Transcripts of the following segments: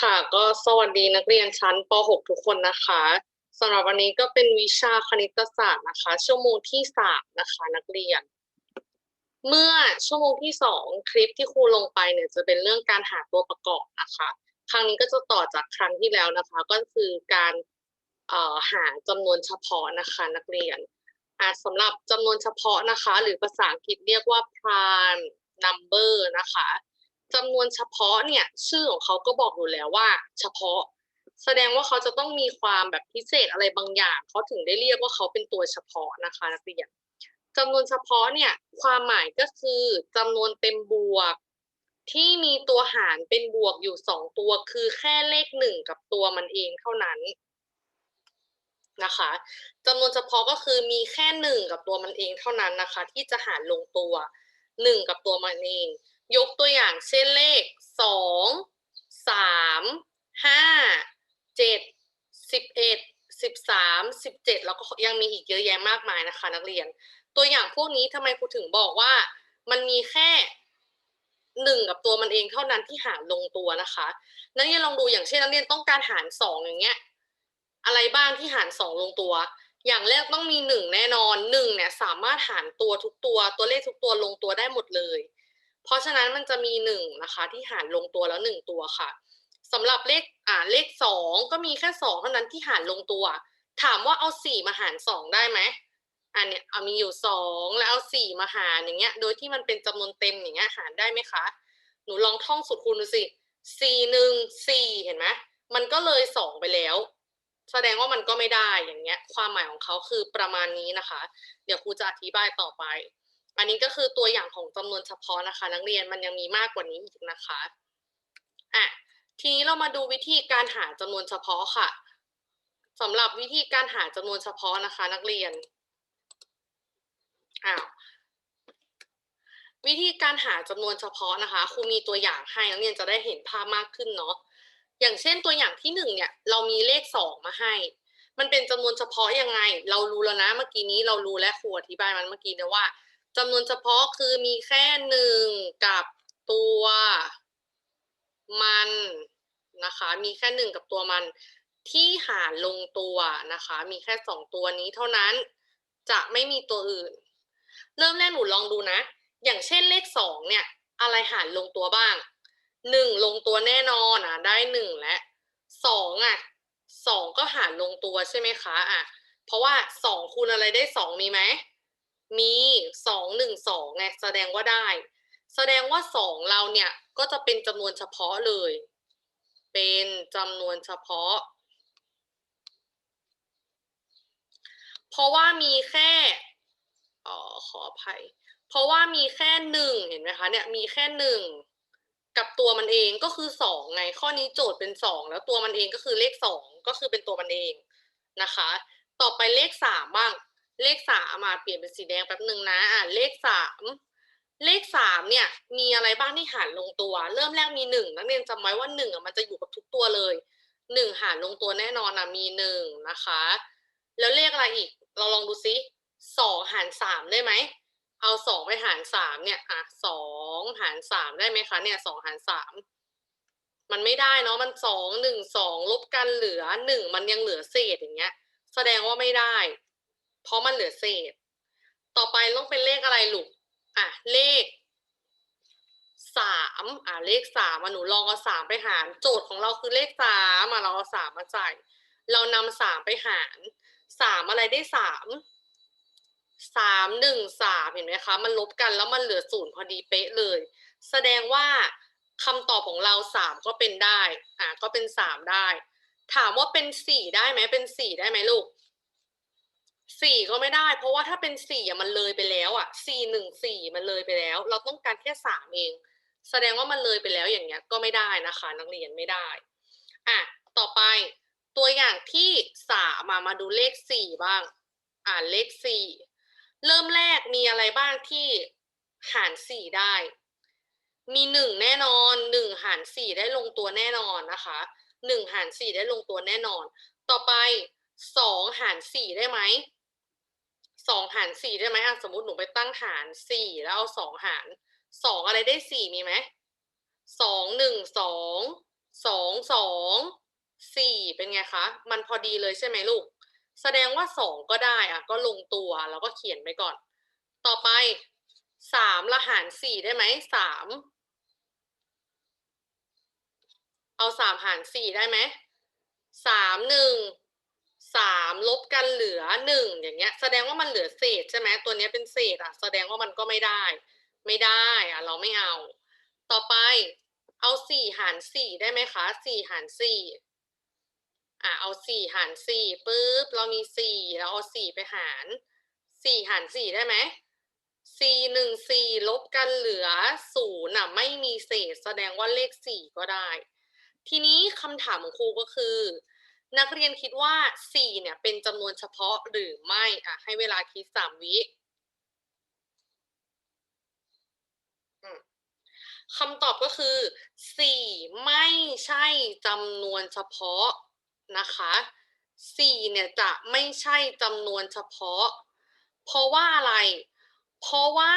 ค่ะก็สวัสดีนักเรียนชั้นป .6 ทุกคนนะคะสำหรับวันนี้ก็เป็นวิชาคณิตศาสตร์นะคะ ชั่วโมงที่สามนะคะ นักเรียน เมื่อชั่วโมงที่สองคลิปที่ครูลงไปเนี่ยจะเป็นเรื่องการหาตัวประกอบนะคะ ครั้งนี้ก็จะต่อจากครั้งที่แล้วนะคะ ก็คือการเอ่อหาจำนวนเฉพาะนะคะ นักเรียนอ่าสำหรับจำนวนเฉพาะนะคะ หรือภาษาอังกฤษเรียกว่า prime number นะคะ จำนวนเฉพาะเนี่ยชื่อของเขาก็บอกอยู่แล้วว่า เฉพาะ แสดงว่าเขาจะต้องมีความแบบพิเศษอะไรบางอย่างเขาถึงได้เรียกว่าเขาเป็นตัวเฉพาะนะคะนักเรียนจำนวนเฉพาะเนี่ยความหมายก็คือจำนวนเต็มบวก ที่มีตัวหารเป็นบวกอยู่สองตัว คือแค่เลขหนึ่งกับตัวมันเองเท่านั้นนะคะจำนวนเฉพาะก็คือมีแค่หนึ่งกับตัวมันเองเท่านั้นนะคะ ที่จะหารลงตัวหนึ่งกับตัวมันเอง ยกตัวอย่างเช่นเลขสองสามห้าเจ็ดสิบเอ็ดสิบสามสิบเจ็ดแล้วก็ยังมีอีกเยอะแยะมากมายนะคะ นักเรียน ตัวอย่างพวกนี้ทำไมครูถึงบอกว่ามันมีแค่หนึ่งกับตัวมันเองเท่านั้นที่หารลงตัวนะคะนักเรียนลองดูอย่างเช่นนักเรียนต้องการหารสองอย่างเงี้ยอะไรบ้างที่หารสองลงตัว อย่างแรกต้องมีหนึ่งแน่นอนหนึ่งเนี่ยสามารถหารตัวทุกตัวตัวเลขทุกตัวลงตัวได้หมดเลย เพราะฉะนั้นมันจะมีหนึ่งนะคะที่หารลงตัวแล้วหนึ่งตัวค่ะสำหรับเลขอ่าเลขสองก็มีแค่สองเท่านั้นที่หารลงตัว ถามว่าเอาสี่มาหารสองได้ไหมอันเนี้ยเอามีอยู่สองแล้วเอาสี่มาหารอย่างเงี้ย โดยที่มันเป็นจำนวนเต็มอย่างเงี้ยหารได้ไหมคะ หนูลองท่องสูตรคูณดูสิสี่หนึ่งสี่เห็นไหมมันก็เลยสองไปแล้ว แสดงว่ามันก็ไม่ได้อย่างเงี้ย ความหมายของเขาคือประมาณนี้นะคะ เดี๋ยวครูจะอธิบายต่อไป อันนี้ก็คือตัวอย่างของจำนวนเฉพาะนะคะ นักเรียนมันยังมีมากกว่านี้อีกนะคะอะทีนี้เรามาดูวิธีการหาจำนวนเฉพาะค่ะสำหรับวิธีการหาจำนวนเฉพาะนะคะ นักเรียนอ้าววิธีการหาจำนวนเฉพาะนะคะครูมีตัวอย่างให้นักเรียนจะได้เห็นภาพมากขึ้นเนาะอย่างเช่นตัวอย่างที่หนึ่งเนี่ย เรามีเลขสองมาให้ มันเป็นจำนวนเฉพาะยังไง เรารู้แล้วนะ เมื่อกี้นี้เรารู้และครูอธิบายมันเมื่อกี้นะว่า จำนวนเฉพาะคือมีแค่หนึ่งกับตัว มันนะคะ มีแค่หนึ่งกับตัวมันที่หารลงตัวนะคะ มีแค่สองตัวนี้เท่านั้นจะไม่มีตัวอื่น เริ่มแรกหนูลองดูนะ อย่างเช่นเลขสองเนี่ย อะไรหารลงตัวบ้างหนึ่งลงตัวแน่นอนอะ ได้หนึ่งและสองอะสองก็หารลงตัวใช่ไหมคะอะ เพราะว่าสองคูณอะไรได้สองมีไหม มีสองหนึ่งสองไงแสดงว่าได้ แสดงว่าสองเราเนี่ยก็จะเป็นจำนวนเฉพาะเลย เป็นจำนวนเฉพาะ เพราะว่ามีแค่อ๋อขออภัย เพราะว่ามีแค่หนึ่งเห็นไหมคะเนี่ยมีแค่หนึ่งกับตัวมันเองก็คือสองไงข้อนี้โจทย์เป็นสองแล้วตัวมันเองก็คือเลขสองก็คือเป็นตัวมันเองนะคะ ต่อไปเลขสามบ้าง เลขสามมาเปลี่ยนเป็นสีแดงแป๊บหนึ่งนะอะเลขสามเลขสามเนี่ย มีอะไรบ้างที่หารลงตัว เริ่มแรกมีหนึ่งนักเรียนจำไว้ว่าหนึ่งอะมันจะอยู่กับทุกตัวเลยหนึ่งหารลงตัวแน่นอนนะมีหนึ่งนะคะ แล้วเลขอะไรอีก เราลองดูซิสองหารสามได้ไหมเอาสองไปหารสามเนี่ยอะสองหารสามได้ไหมคะเนี่ยสองหารสามมันไม่ได้เนาะมันสองหนึ่งสองลบกันเหลือหนึ่งมันยังเหลือเศษอย่างเงี้ย แสดงว่าไม่ได้ เพราะมันเหลือเศษ ต่อไปต้องเป็นเลขอะไรลูก อะ เลขสามอะเลขสามอะหนูลองเอาสามไปหาร โจทย์ของเราคือเลขสามอะเราเอาสามมาใส่ เรานำสามไปหารสามอะไรได้สามสามหนึ่งสามเห็นไหมคะ มันลบกันแล้วมันเหลือศูนย์พอดีเป๊ะเลย แสดงว่าคำตอบของเราสามก็เป็นได้ อะก็เป็นสามได้ ถามว่าเป็นสี่ได้ไหมเป็นสี่ได้ไหมลูก สี่ก็ไม่ได้ เพราะว่าถ้าเป็นสี่อะมันเลยไปแล้วอะสี่หนึ่งสี่มันเลยไปแล้ว เราต้องการแค่สามเอง แสดงว่ามันเลยไปแล้วอย่างเงี้ยก็ไม่ได้นะคะ นักเรียนไม่ได้อะต่อไปตัวอย่างที่สามมามาดูเลขสี่บ้าง อ่านเลขสี่เริ่มแรกมีอะไรบ้างที่หารสี่ได้ มีหนึ่งแน่นอนหนึ่งหารสี่ได้ลงตัวแน่นอนนะคะหนึ่งหารสี่ได้ลงตัวแน่นอน ต่อไปสองหารสี่ได้ไหม สองหารสี่ได้ไหมอะสมมติหนูไปตั้งหารสี่แล้วเอาสองหารสองอะไรได้สี่มีไหมสองหนึ่งสองสองสองสี่เป็นไงคะ มันพอดีเลยใช่ไหมลูก แสดงว่าสองก็ได้อะก็ลงตัวแล้วก็เขียนไปก่อน ต่อไปสามละหารสี่ได้ไหมสามเอาสามหารสี่ได้ไหมสามหนึ่ง กันเหลือหนึ่งอย่างเงี้ย แสดงว่ามันเหลือเศษใช่ไหมตัวนี้เป็นเศษอะ แสดงว่ามันก็ไม่ได้ ไม่ได้อะเราไม่เอา ต่อไปเอาสี่หารสี่ได้ไหมคะสี่หารสี่อะเอาสี่หารสี่ปุ๊บเรามีสี่เราเอาสี่ไปหารสี่หารสี่ได้ไหมสี่หนึ่งสี่ลบกันเหลือศูนย์อะไม่มีเศษ แสดงว่าเลขสี่ก็ได้ ทีนี้คำถามของครูก็คือ นักเรียนคิดว่าสี่เนี่ย เป็นจำนวนเฉพาะหรือไม่อะให้เวลาคิดสามวิคำตอบก็คือสี่ไม่ใช่จำนวนเฉพาะนะคะสี่เนี่ยจะไม่ใช่จำนวนเฉพาะ เพราะว่าอะไร เพราะว่า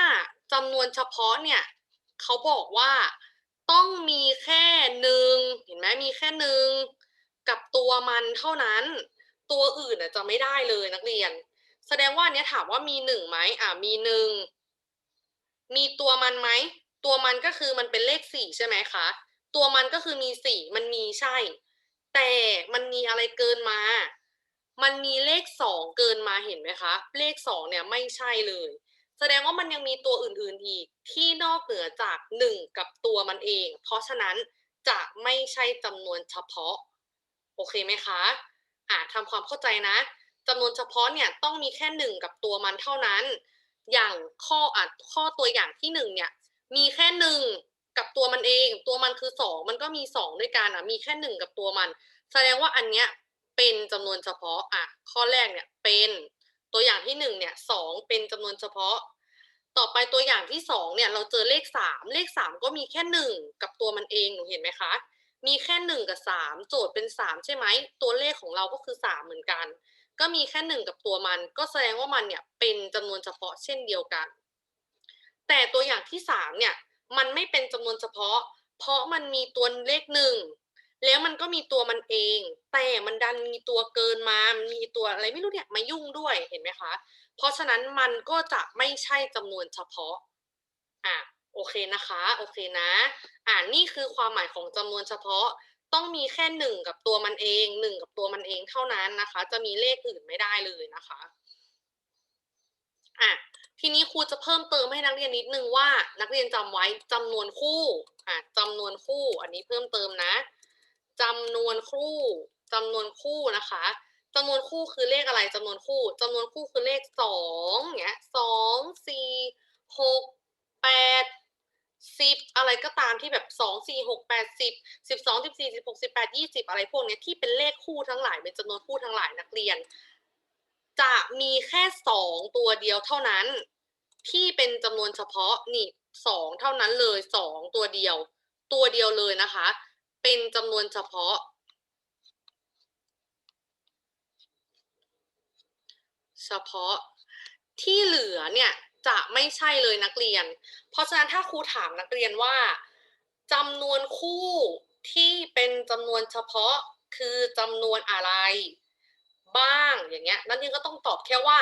จำนวนเฉพาะเนี่ยเขาบอกว่าต้องมีแค่หนึ่งเห็นไหมมีแค่หนึ่ง กับตัวมันเท่านั้น ตัวอื่นจะไม่ได้เลยนักเรียน แสดงว่าอันเนี้ยถามว่ามีหนึ่งไหมอะมีหนึ่งมีตัวมันไหมตัวมันก็คือมันเป็นเลขสี่ใช่ไหมคะตัวมันก็คือมีสี่มันมีใช่ แต่มันมีอะไรเกินมา มันมีเลขสองเกินมาเห็นไหมคะ เลขสองเนี่ยไม่ใช่เลย แสดงว่ามันยังมีตัวอื่นๆอีกที่นอกเหนือจากหนึ่งกับตัวมันเอง เพราะฉะนั้นจะไม่ใช่จำนวนเฉพาะ โอเคไหมคะอ่าทำความเข้าใจนะจำนวนเฉพาะเนี่ยต้องมีแค่หนึ่งกับตัวมันเท่านั้น อย่างข้ออะข้อตัวอย่างที่หนึ่งเนี่ยมีแค่หนึ่งกับตัวมันเอง ตัวมันคือสองมันก็มีสองด้วยกันอะมีแค่หนึ่งกับตัวมัน แสดงว่าอันเนี้ยเป็นจำนวนเฉพาะอะข้อแรกเนี่ยเป็นตัวอย่างที่หนึ่งเนี่ยสองเป็นจำนวนเฉพาะ ต่อไปตัวอย่างที่สองเนี่ยเราเจอเลขสามเลขสามก็มีแค่หนึ่งกับตัวมันเองหนูเห็นไหมคะ มีแค่หนึ่งกับสามโจทย์เป็นสามใช่ไหมตัวเลขของเราก็คือสามเหมือนกัน ก็มีแค่หนึ่งกับตัวมัน ก็แสดงว่ามันเนี่ยเป็นจำนวนเฉพาะเช่นเดียวกัน แต่ตัวอย่างที่สามเนี่ยมันไม่เป็นจำนวนเฉพาะ เพราะมันมีตัวเลขหนึ่งแล้วมันก็มีตัวมันเอง แต่มันดันมีตัวเกินมา มีตัวอะไรไม่รู้เนี่ยมายุ่งด้วยเห็นไหมคะ เพราะฉะนั้นมันก็จะไม่ใช่จำนวนเฉพาะอะ โอเคนะคะ โอเคนะ อ่านี่คือความหมายของจำนวนเฉพาะต้องมีแค่หนึ่งกับตัวมันเองหนึ่งกับตัวมันเองเท่านั้นนะคะ จะมีเลขอื่นไม่ได้เลยนะคะอะทีนี้ครูจะเพิ่มเติมให้นักเรียนนิดนึงว่า นักเรียนจำไว้จำนวนคู่อะจำนวนคู่ อันนี้เพิ่มเติมนะจำนวนคู่จำนวนคู่นะคะจำนวนคู่คือเลขอะไรจำนวนคู่จำนวนคู่คือเลขสองเนี้ยสองสี่หกแปด สิบอะไรก็ตามที่แบบสองสี่หกแปดสิบสิบสองสิบสี่สิบหกสิบแปดยี่สิบอะไรพวกเนี้ยที่เป็นเลขคู่ทั้งหลายเป็นจำนวนคู่ทั้งหลายนักเรียน จะมีแค่สองตัวเดียวเท่านั้น ที่เป็นจำนวนเฉพาะนี่สองเท่านั้นเลยสองตัวเดียว ตัวเดียวเลยนะคะ เป็นจำนวนเฉพาะ เฉพาะที่เหลือเนี่ย จะไม่ใช่เลยนักเรียน เพราะฉะนั้นถ้าครูถามนักเรียนว่าจำนวนคู่ที่เป็นจำนวนเฉพาะคือจำนวนอะไร บ้างอย่างเงี้ย นักเรียนก็ต้องตอบแค่ว่า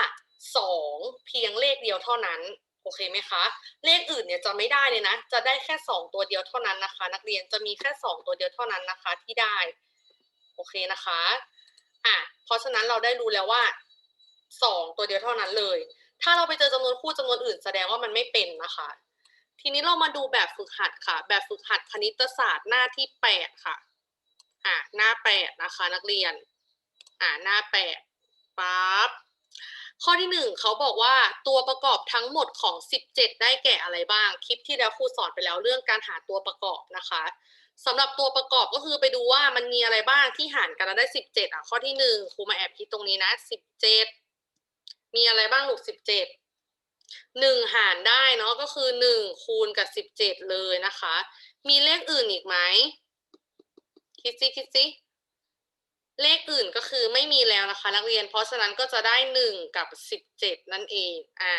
สองเพียงเลขเดียวเท่านั้นโอเคไหมคะ เลขอื่นเนี่ยจะไม่ได้เลยนะ จะได้แค่สองตัวเดียวเท่านั้นนะคะ นักเรียนจะมีแค่สองตัวเดียวเท่านั้นนะคะที่ได้โอเคนะคะอะเพราะฉะนั้นเราได้รู้แล้วว่าสองตัวเดียวเท่านั้นเลย ถ้าเราไปเจอจำนวนคู่จำนวนอื่น แสดงว่ามันไม่เป็นนะคะ ทีนี้เรามาดูแบบฝึกหัดค่ะ แบบฝึกหัดคณิตศาสตร์หน้าที่แปดค่ะอะหน้าแปดนะคะนักเรียนอ่าหน้าแปดปั๊บข้อที่หนึ่งเขาบอกว่าตัวประกอบทั้งหมดของ 17 ได้แก่อะไรบ้าง คลิปที่แล้วครูสอนไปแล้วเรื่องการหาตัวประกอบนะคะสำหรับตัวประกอบก็คือไปดูว่ามันมีอะไรบ้างที่หารกันแล้วได้ 17 อะ ข้อที่หนึ่งครูมาแอบคิดตรงนี้นะ 17 มีอะไรบ้างลูก17หนึ่งหารได้เนาะก็คือหนึ่งคูณกับ17เลยนะคะ มีเลขอื่นอีกไหมคิดซิคิดซิเลขอื่นก็คือไม่มีแล้วนะคะ นักเรียน เพราะฉะนั้นก็จะได้หนึ่งกับสิบเจ็ดนั่นเองอะ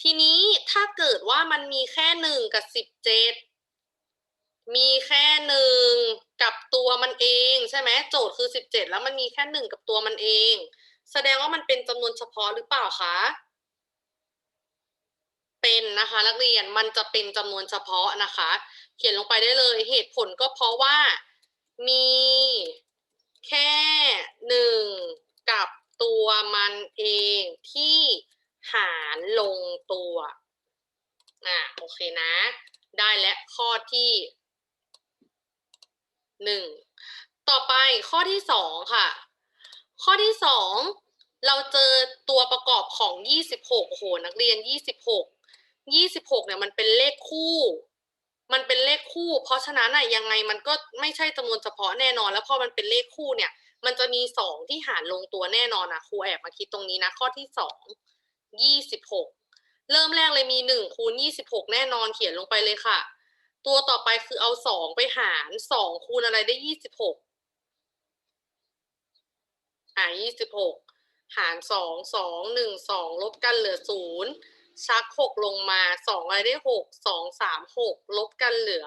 ทีนี้ถ้าเกิดว่ามันมีแค่หนึ่งกับสิบเจ็ดมีแค่หนึ่งกับตัวมันเอง ใช่ไหมโจทย์คือสิบเจ็ดแล้วมันมีแค่หนึ่งกับตัวมันเอง แสดงว่ามันเป็นจำนวนเฉพาะหรือเปล่าคะ เป็นนะคะนักเรียนมันจะเป็นจำนวนเฉพาะนะคะ เขียนลงไปได้เลยเหตุผลก็เพราะว่ามีแค่หนึ่งกับตัวมันเองที่หารลงตัว อะโอเคนะ ได้และข้อที่หนึ่งต่อไปข้อที่สองค่ะ ข้อที่สองเราเจอตัวประกอบของยี่สิบหกโหนักเรียนยี่สิบหกยี่สิบหกเนี่ยมันเป็นเลขคู่ มันเป็นเลขคู่ เพราะฉะนั้นอะยังไงมันก็ไม่ใช่จำนวนเฉพาะแน่นอน แล้วพอมันเป็นเลขคู่เนี่ย มันจะมีสองที่หารลงตัวแน่นอนอะครูแอบมาคิดตรงนี้นะข้อที่สองยี่สิบหกเริ่มแรกเลยมีหนึ่งคูณยี่สิบหกแน่นอนเขียนลงไปเลยค่ะ ตัวต่อไปคือเอาสองไปหารสองคูณอะไรได้ยี่สิบหก อ่ายี่สิบหกหารสองสองหนึ่งสองลบกันเหลือศูนย์ชักหกลงมาสองอะไรได้หกสองสามหกลบกันเหลือ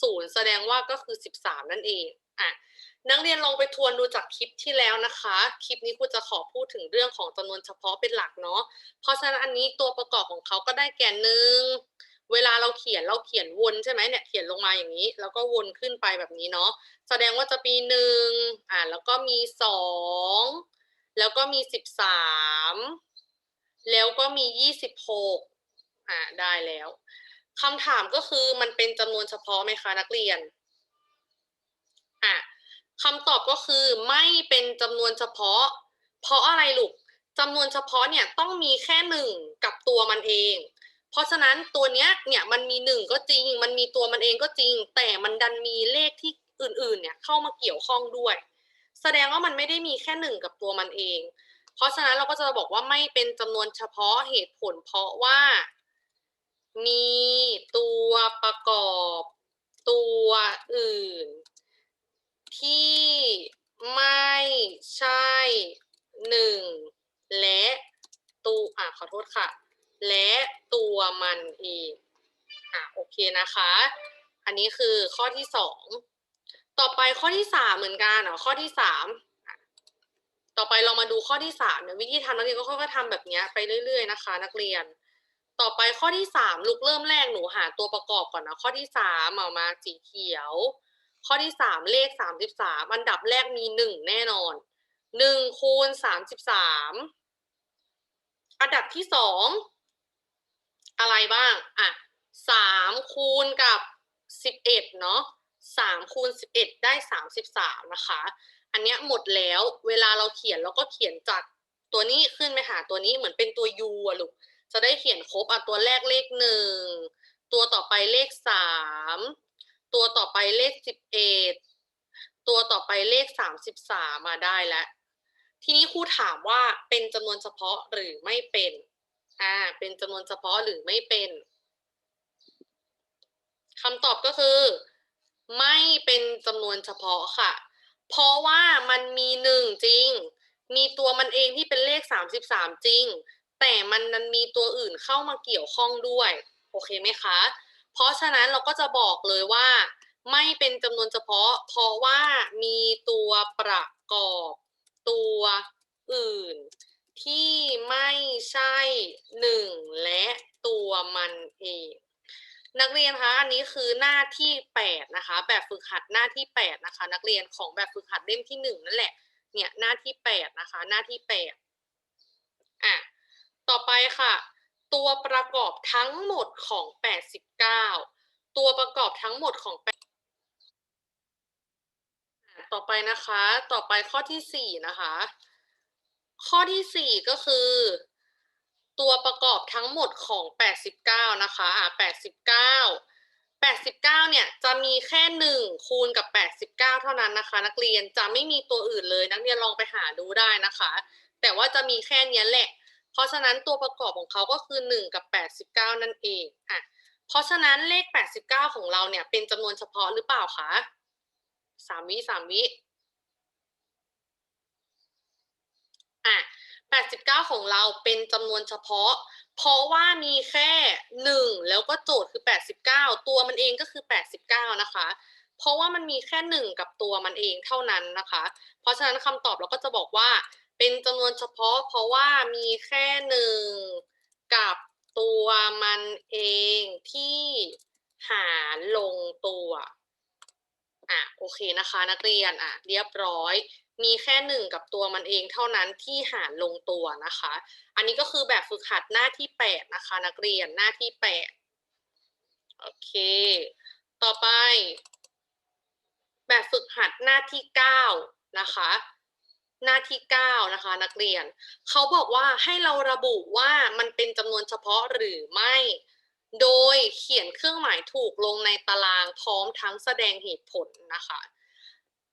ศูนย์แสดงว่าก็คือสิบสามนั่นเองอะนักเรียนลองไปทวนดูจากคลิปที่แล้วนะคะ คลิปนี้ครูจะขอพูดถึงเรื่องของจำนวนเฉพาะเป็นหลักเนาะ เพราะฉะนั้นอันนี้ตัวประกอบของเขาก็ได้แก่หนึ่ง เวลาเราเขียนเราเขียนวนใช่ไหมเนี่ยเขียนลงมาอย่างนี้ แล้วก็วนขึ้นไปแบบนี้เนาะแสดงว่าจะมีหนึ่งอ่าแล้วก็มีสองแล้วก็มีสิบสามแล้วก็มียี่สิบหกอ่าได้แล้วคำถามก็คือมันเป็นจำนวนเฉพาะไหมคะนักเรียนอะคำตอบก็คือไม่เป็นจำนวนเฉพาะ เพราะอะไรลูกจำนวนเฉพาะเนี่ยต้องมีแค่หนึ่งกับตัวมันเอง เพราะฉะนั้นตัวเนี้ยเนี่ยมันมีหนึ่งก็จริง มันมีตัวมันเองก็จริง แต่มันดันมีเลขที่อื่นๆเนี่ยเข้ามาเกี่ยวข้องด้วย แสดงว่ามันไม่ได้มีแค่หนึ่งกับตัวมันเอง เพราะฉะนั้นเราก็จะบอกว่าไม่เป็นจำนวนเฉพาะเหตุผล เพราะว่า มีตัวประกอบตัวอื่น ที่ไม่ใช่หนึ่งและตัวอะขอโทษค่ะ และตัวมันเองอะโอเคนะคะ อันนี้คือข้อที่สองต่อไปข้อที่สามเหมือนกันอะข้อที่สามต่อไปเรามาดูข้อที่สามเนี่ยวิธีทำนักเรียนก็ค่อยๆทำแบบนี้ไปเรื่อย ๆ นะคะ นักเรียน ต่อไปข้อที่สามลูกเริ่มแรกหนูหาตัวประกอบก่อนนะข้อที่สามเอามาสีเขียว ข้อที่สามเลขสามสิบสามอันดับแรกมีหนึ่งแน่นอนหนึ่งคูณสามสิบสามอันดับที่สอง อะไรบ้าง อะสามคูณกับสิบเอ็ดเนาะสามคูณสิบเอ็ดได้สามสิบสามนะคะ อันเนี้ยหมดแล้ว เวลาเราเขียนเราก็เขียนจากตัวนี้ขึ้นไปหาตัวนี้เหมือนเป็นตัว u อะลูก จะได้เขียนครบอะตัวแรกเลขหนึ่ง ตัวต่อไปเลขสาม ตัวต่อไปเลขสิบเอ็ด ตัวต่อไปเลขสามสิบสามมาได้แล้ว ทีนี้ครูถามว่าเป็นจำนวนเฉพาะหรือไม่เป็น อ่า เป็นจำนวนเฉพาะหรือไม่เป็นคำตอบก็คือ ไม่เป็นจำนวนเฉพาะค่ะ เพราะว่ามันมีหนึ่งจริง มีตัวมันเองที่เป็นเลขสามสิบสามจริง แต่มันนั้นมีตัวอื่นเข้ามาเกี่ยวข้องด้วย โอเคไหมคะ เพราะฉะนั้นเราก็จะบอกเลยว่า ไม่เป็นจำนวนเฉพาะ เพราะว่ามีตัวประกอบตัวอื่น ที่ไม่ใช่หนึ่งและตัวมันเองนักเรียนคะอันนี้คือหน้าที่แปดนะคะ แบบฝึกหัดหน้าที่แปดนะคะ นักเรียนของแบบฝึกหัดเล่มที่หนึ่งนั่นแหละ เนี่ยหน้าที่แปดนะคะ หน้าที่แปดอะต่อไปค่ะ ตัวประกอบทั้งหมดของ 89 ตัวประกอบทั้งหมดของ8ต่อไปนะคะ ต่อไปข้อที่ 4 นะคะ ข้อที่4ก็คือ ตัวประกอบทั้งหมดของ 89 นะคะอะ89 89 เนี่ยจะมีแค่ 1 คูณกับ 89 เท่านั้นนะคะ นักเรียนจะไม่มีตัวอื่นเลย นักเรียนลองไปหาดูได้นะคะ แต่ว่าจะมีแค่นี้แหละ เพราะฉะนั้นตัวประกอบของเขาก็คือ 1 กับ 89 นั่นเองอะเพราะฉะนั้นเลข 89 ของเราเนี่ยเป็นจำนวนเฉพาะหรือเปล่าคะสามวิสามวิ อะ89 ของเราเป็นจำนวนเฉพาะ เพราะว่ามีแค่ 1 แล้วก็โจทย์คือ 89 ตัวมันเองก็คือ 89 นะคะ เพราะว่ามันมีแค่หนึ่งกับตัวมันเองเท่านั้นนะคะ เพราะฉะนั้นคำตอบเราก็จะบอกว่าเป็นจำนวนเฉพาะ เพราะว่ามีแค่หนึ่งกับตัวมันเองที่หารลงตัว อะโอเคนะคะ นักเรียนอะเรียบร้อย มีแค่หนึ่งกับตัวมันเองเท่านั้นที่หารลงตัวนะคะ อันนี้ก็คือแบบฝึกหัดหน้าที่แปดนะคะ นักเรียนหน้าที่แปดโอเค ต่อไป แบบฝึกหัดหน้าที่เก้านะคะ หน้าที่เก้านะคะ นักเรียนเขาบอกว่าให้เราระบุว่ามันเป็นจำนวนเฉพาะหรือไม่ โดยเขียนเครื่องหมายถูกลงในตารางพร้อมทั้งแสดงเหตุผลนะคะ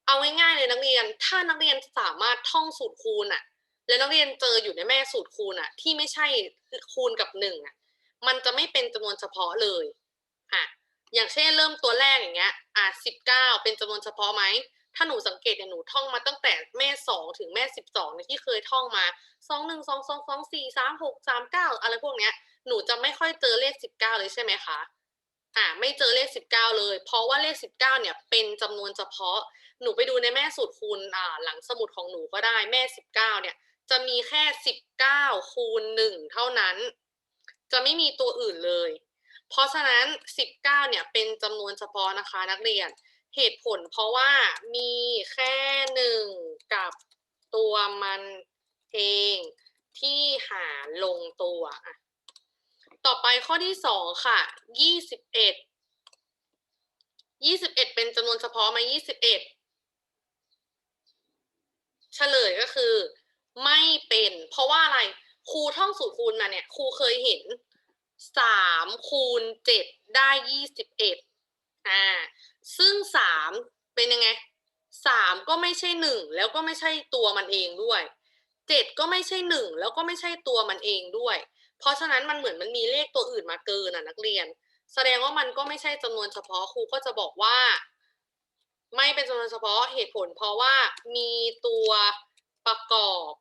เอาง่ายๆเลยนักเรียน ถ้านักเรียนสามารถท่องสูตรคูณอะแล้วนักเรียนเจออยู่ในแม่สูตรคูณอะที่ไม่ใช่คูณกับหนึ่งอะมันจะไม่เป็นจำนวนเฉพาะเลยอะอย่างเช่นเริ่มตัวแรกอย่างเงี้ย อะสิบเก้าเป็นจำนวนเฉพาะไหมถ้าหนูสังเกตเนี่ยหนูท่องมาตั้งแต่แม่สองถึงแม่สิบสองเนี่ยที่เคยท่องมาสองหนึ่งสองสองสองสี่สามหกสามเก้าอะไรพวกเนี้ย หนูจะไม่ค่อยเจอเลขสิบเก้าเลยใช่ไหมคะอ่าไม่เจอเลขสิบเก้าเลย เพราะว่าเลขสิบเก้าเนี่ยเป็นจำนวนเฉพาะ หนูไปดูในแม่สูตรคูณอ่าหลังสมุดของหนูก็ได้แม่สิบเก้าเนี่ย จะมีแค่สิบเก้าคูณหนึ่งเท่านั้น จะไม่มีตัวอื่นเลย เพราะฉะนั้นสิบเก้าเนี่ยเป็นจำนวนเฉพาะนะคะนักเรียนเหตุผลเพราะว่ามีแค่หนึ่งกับตัวมันเองที่หารลงตัวอะต่อไปข้อที่สองค่ะยี่สิบเอ็ดยี่สิบเอ็ดเป็นจำนวนเฉพาะไหมายี่สิบเอ็ด เฉลยก็คือ ไม่เป็น เพราะว่าอะไรครูท่องสูตรคูณมาเนี่ยครูเคยเห็นสามคูณเจ็ดได้ยี่สิบเอ็ดอ่าซึ่งสามเป็นยังไงสามก็ไม่ใช่หนึ่งแล้วก็ไม่ใช่ตัวมันเองด้วยเจ็ดก็ไม่ใช่หนึ่งแล้วก็ไม่ใช่ตัวมันเองด้วย เพราะฉะนั้นมันเหมือนมันมีเลขตัวอื่นมาเกินอะนักเรียน แสดงว่ามันก็ไม่ใช่จำนวนเฉพาะครูก็จะบอกว่า ไม่เป็นจำนวนเฉพาะเหตุผลเพราะว่ามีตัวประกอบ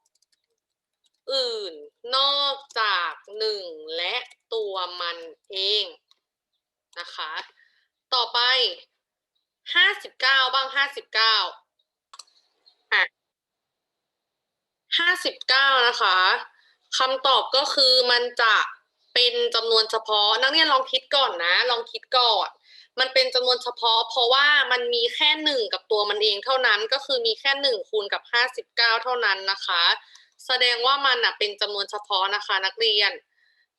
อื่นนอกจากหนึ่งและตัวมันเองนะคะ ต่อไปห้าสิบเก้าบ้างห้าสิบเก้าอะห้าสิบเก้านะคะคำตอบก็คือมันจะเป็นจำนวนเฉพาะ นักเรียนลองคิดก่อนนะ ลองคิดก่อน มันเป็นจำนวนเฉพาะ เพราะว่ามันมีแค่หนึ่งกับตัวมันเองเท่านั้นก็คือมีแค่หนึ่งคูณกับห้าสิบเก้าเท่านั้นนะคะ แสดงว่ามันอะเป็นจำนวนเฉพาะนะคะนักเรียน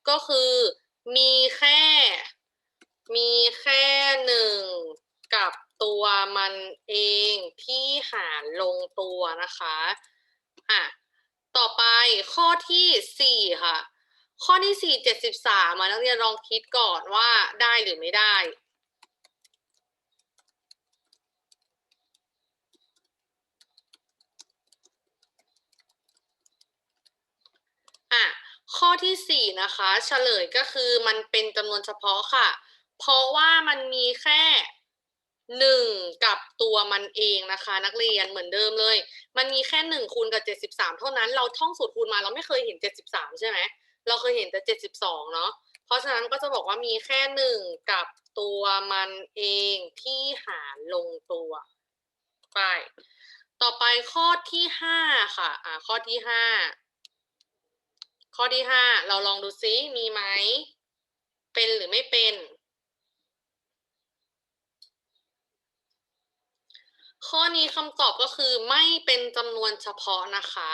ก็คือมีแค่ มีแค่หนึ่งกับตัวมันเองที่หารลงตัวนะคะอะต่อไปข้อที่สี่ค่ะ ข้อที่สี่เจ็ดสิบสามมานักเรียนลองคิดก่อนว่าได้หรือไม่ได้ อะข้อที่สี่นะคะเฉลยก็คือมันเป็นจำนวนเฉพาะค่ะ เพราะว่ามันมีแค่หนึ่งกับตัวมันเองนะคะ นักเรียนเหมือนเดิมเลย มันมีแค่หนึ่งคูณกับเจ็ดสิบสามเท่านั้นเราท่องสูตรคูณมาเราไม่เคยเห็นเจ็ดสิบสามใช่ไหมเราเคยเห็นแต่เจ็ดสิบสองเนาะเพราะฉะนั้นก็จะบอกว่ามีแค่หนึ่งกับตัวมันเองที่หารลงตัวไป ต่อไปข้อที่ห้าค่ะอ่าข้อที่ห้า ข้อที่ห้าเราลองดูซิมีไหม เป็นหรือไม่เป็น ข้อนี้คำตอบก็คือไม่เป็นจำนวนเฉพาะนะคะ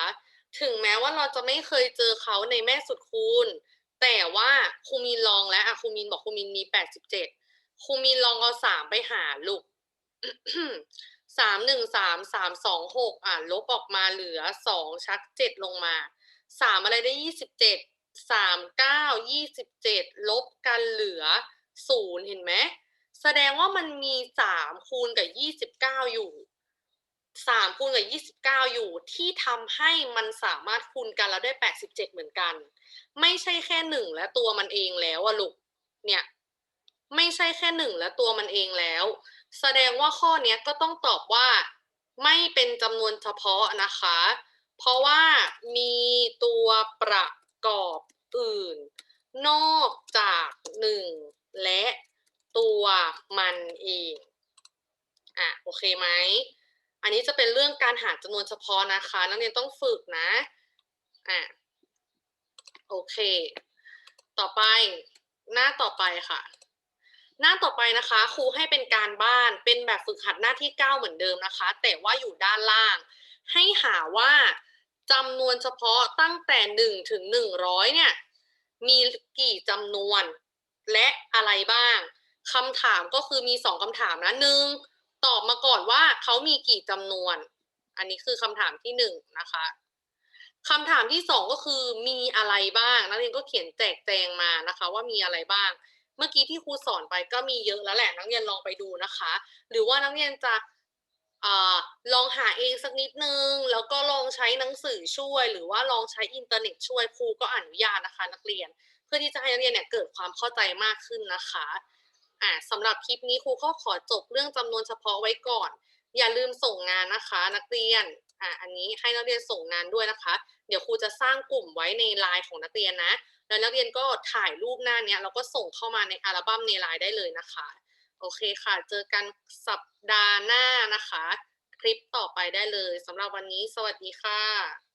ถึงแม้ว่าเราจะไม่เคยเจอเขาในแม่สุดคูณ แต่ว่าครูมีนลองแล้วอะครูมีนบอกครูมีนมีแปดสิบเจ็ดครูมีนลองเอาสามไปหาลูกสามหนึ่งสามสามสองหกอะลบออกมาเหลือสองชักเจ็ดลงมา สามอะไรได้ยี่สิบเจ็ดสามเก้ายี่สิบเจ็ดลบกันเหลือศูนย์เห็นไหมแสดงว่ามันมีสามคูณกับยี่สิบเก้าอยู่สามคูณกับยี่สิบเก้าอยู่ที่ทำให้มันสามารถคูณกันแล้วได้แปดสิบเจ็ดเหมือนกัน ไม่ใช่แค่หนึ่งและตัวมันเองแล้วอะลูกเนี่ยไม่ใช่แค่หนึ่งและตัวมันเองแล้ว แสดงว่าข้อเนี้ยก็ต้องตอบว่า ไม่เป็นจำนวนเฉพาะนะคะ เพราะว่ามีตัวประกอบอื่น นอกจากหนึ่งและตัวมันเองอะโอเคไหม อันนี้จะเป็นเรื่องการหาจำนวนเฉพาะนะคะ นักเรียนต้องฝึกนะอะโอเค ต่อไปหน้าต่อไปค่ะ หน้าต่อไปนะคะ ครูให้เป็นการบ้านเป็นแบบฝึกหัดหน้าที่ 9 เหมือนเดิมนะคะ แต่ว่าอยู่ด้านล่าง ให้หาว่า จำนวนเฉพาะตั้งแต่1ถึง100เนี่ย มีกี่จำนวนและอะไรบ้างคำถามก็คือมีสองคำถามนะหนึ่งตอบมาก่อนว่าเขามีกี่จำนวน อันนี้คือคำถามที่หนึ่งนะคะคำถามที่สองก็คือมีอะไรบ้างนักเรียนก็เขียนแจกแจงมานะคะ ว่ามีอะไรบ้าง เมื่อกี้ที่ครูสอนไปก็มีเยอะแล้วแหละ นักเรียนลองไปดูนะคะ หรือว่านักเรียนจะ ลองหาเองสักนิดนึง แล้วก็ลองใช้หนังสือช่วย หรือว่าลองใช้อินเทอร์เน็ตช่วยครูก็อนุญาตนะคะ นักเรียน เพื่อที่จะให้นักเรียนเนี่ยเกิดความเข้าใจมากขึ้นนะคะอ่าสำหรับคลิปนี้ครูก็ขอจบเรื่องจำนวนเฉพาะไว้ก่อน อย่าลืมส่งงานนะคะ นักเรียนอ่าอันนี้ให้นักเรียนส่งงานด้วยนะคะ เดี๋ยวครูจะสร้างกลุ่มไว้ในไลน์ของนักเรียนนะ แล้วนักเรียนก็ถ่ายรูปหน้าเนี้ยแล้วก็ส่งเข้ามาในอัลบั้มในไลน์ได้เลยนะคะ โอเคค่ะ เจอกันสัปดาห์หน้านะคะ คลิปต่อไปได้เลยสำหรับวันนี้ สวัสดีค่ะ